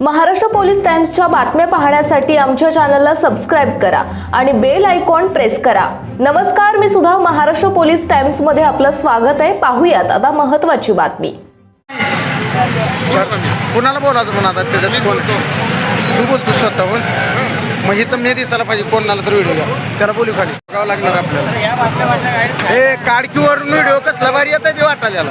Maharashtra police टाइम्सच्या बातम्या पाहण्यासाठी आमच्या चॅनलला सबस्क्राईब करा आणि बेल आयकॉन प्रेस करा. नमस्कार मी सुद्धा महाराष्ट्र पोलीस टाइम्समध्ये आपलं स्वागत आहे. पाहूयात आता महत्वाची बातमी. कुणाला बोलायचं म्हणा आता त्याच्यात कोण? तू बोलतो स्वतःहून? म्हणजे तर मी दिसायला पाहिजे कोणाला तर व्हिडिओ त्याला बोलू खाली. बघावं लागणार आपल्याला. हे काडकीवरून व्हिडिओ कसला भारी येत ते वाटा त्याला.